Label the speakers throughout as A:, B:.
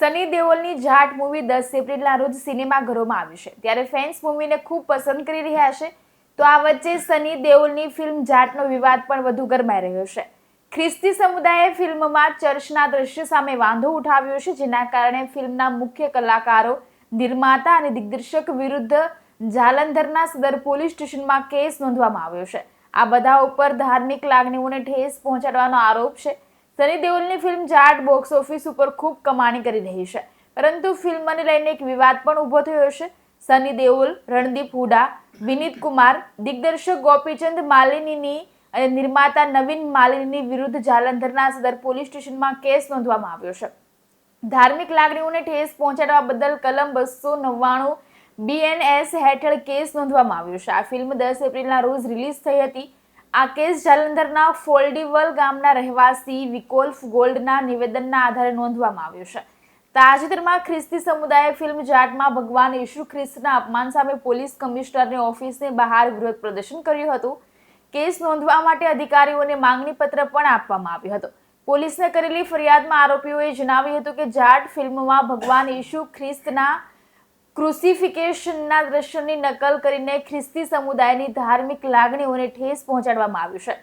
A: Sunny દેઓલની Jat movie દસ એપ્રિલના રોજ સિનેમાઘરોમાં આવી છે. ત્યારે ફેન્સ મૂવીને ખૂબ પસંદ કરી રહ્યા છે. તો આ વચ્ચે સની દેઓલની ફિલ્મ જાટનો વિવાદ પણ વધુ ગરમાઈ રહ્યો છે. ખ્રિસ્તી સમુદાયે ફિલ્મમાં ચર્ચના દ્રશ્ય સામે વાંધો ઉઠાવ્યો છે, જેના કારણે ફિલ્મના મુખ્ય કલાકારો નિર્માતા અને દિગ્દર્શક વિરુદ્ધ જાલંધરના સદર પોલીસ સ્ટેશનમાં કેસ નોંધવામાં આવ્યો છે. આ બધા ઉપર ધાર્મિક લાગણીઓને ઠેસ પહોંચાડવાનો આરોપ છે. સની દેઓલની ફિલ્મ જાટ બોક્સ ઓફિસ ઉપર ખૂબ કમાણી કરી રહી છે. પરંતુ ફિલ્મને લઈને એક વિવાદ પણ ઊભો થયો છે. સની દેઓલ, રણદીપ હુડા, વિનીત કુમાર, દિગ્દર્શક ગોપીચંદ માલિનીની અને નિર્માતા નવીન માલિનીની વિરુદ્ધ જાલંધરના સદર પોલીસ સ્ટેશનમાં કેસ નોંધવામાં આવ્યો છે. ધાર્મિક લાગણીઓને ઠેસ પહોંચાડવા બદલ કલમ બસો નવ્વાણું બીએનએસ હેઠળ કેસ નોંધવામાં આવ્યો છે. આ ફિલ્મ દસ એપ્રિલના રોજ રિલીઝ થઈ હતી. આ કેસ જાલંધરના ફોલ્ડીવલ ગામના રહેવાસી વિકોલ્ફ ગોલ્ડના નિવેદનના આધારે નોંધવામાં આવ્યો છે. તાજેતરમાં ખ્રિસ્તી સમુદાયે ફિલ્મ જાટમાં ભગવાન ઈશુ ખ્રિસ્તના અપમાન સામે પોલીસ કમિશનરની ઓફિસની બહાર વિરોધ પ્રદર્શન કર્યું હતું. કેસ નોંધવા માટે અધિકારીઓને માંગણી પત્ર પણ આપવામાં આવ્યો હતો. પોલીસને કરેલી ફરિયાદમાં આરોપીઓએ જણાવ્યું હતું કે જાટ ફિલ્મમાં ભગવાન ઈશુ ખ્રિસ્તના ક્રુસિફિકેશનના દ્રશ્યની નકલ કરીને ખ્રિસ્તી સમુદાયની ધાર્મિક લાગણીઓને ઠેસ પહોંચાડવામાં આવ્યું છે.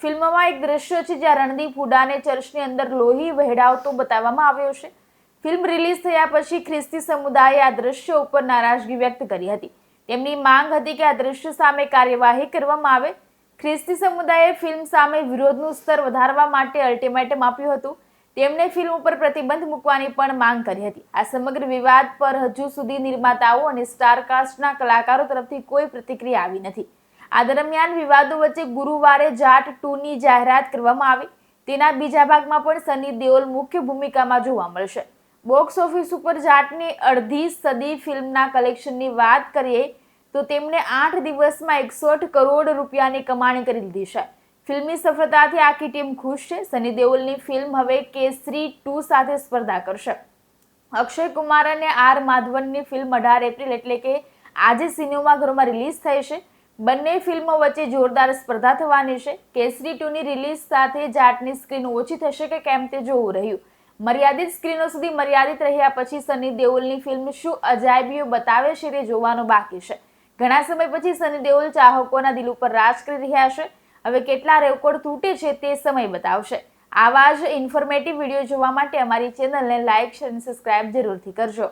A: ફિલ્મમાં એક દ્રશ્ય છે જ્યાં રણદીપ હુડાને ચર્ચની અંદર લોહી વહેડાવતો બતાવવામાં આવ્યો છે. ફિલ્મ રિલીઝ થયા પછી ખ્રિસ્તી સમુદાયે આ દ્રશ્ય ઉપર નારાજગી વ્યક્ત કરી હતી. તેમની માંગ હતી કે આ દ્રશ્ય સામે કાર્યવાહી કરવામાં આવે. ખ્રિસ્તી સમુદાયે ફિલ્મ સામે વિરોધનું સ્તર વધારવા માટે અલ્ટિમેટમ આપ્યું હતું. તેમણે ફિલ્મ ઉપર પ્રતિબંધ મૂકવાની પણ માંગ કરી હતી. આ સમગ્ર વિવાદ પર હજુ સુધી નિર્માતાઓ અને સ્ટારકાસ્ટના કલાકારો તરફથી કોઈ પ્રતિક્રિયા આવી નથી. આ દરમિયાન વિવાદો વચ્ચે ગુરુવારે જાટ ટુની જાહેરાત કરવામાં આવી. તેના બીજા ભાગમાં પણ સની દેઓલ મુખ્ય ભૂમિકામાં જોવા મળશે. બોક્સ ઓફિસ ઉપર જાટની અડધી સદી ફિલ્મના કલેક્શનની વાત કરીએ તો તેમણે આઠ દિવસમાં એકસઠ કરોડ રૂપિયાની કમાણી કરી લીધી છે. ફિલ્મની સફળતાથી આખી ટીમ ખુશ છે. સની દેઓલની ફિલ્મ હવે કેસરી ટુ સાથે સ્પર્ધા કરશે. અક્ષય કુમાર અને આર માધવનની ફિલ્મ અઢાર એપ્રિલ એટલે કે આજે સિનેમાઘરોમાં રિલીઝ થઈ છે. બંને ફિલ્મો વચ્ચે જોરદાર સ્પર્ધા થવાની છે. કેસરી ટુની રિલીઝ સાથે જાટની સ્ક્રીન ઓછી થશે કે કેમ તે જોવું રહ્યું. મર્યાદિત સ્ક્રીનો સુધી મર્યાદિત રહ્યા પછી સની દેઓલની ફિલ્મ શું અજાયબીઓ બતાવે છે તે જોવાનું બાકી છે. ઘણા સમય પછી સની દેઓલ ચાહકોના દિલ ઉપર રાજ કરી રહ્યા છે. હવે કેટલા રેકોર્ડ તૂટે છે તે સમય બતાવશે. આવા જ ઇન્ફોર્મેટિવ વીડિયો જોવા માટે અમારી ચેનલને લાઇક શેર અને સબસ્ક્રાઇબ જરૂરથી કરજો.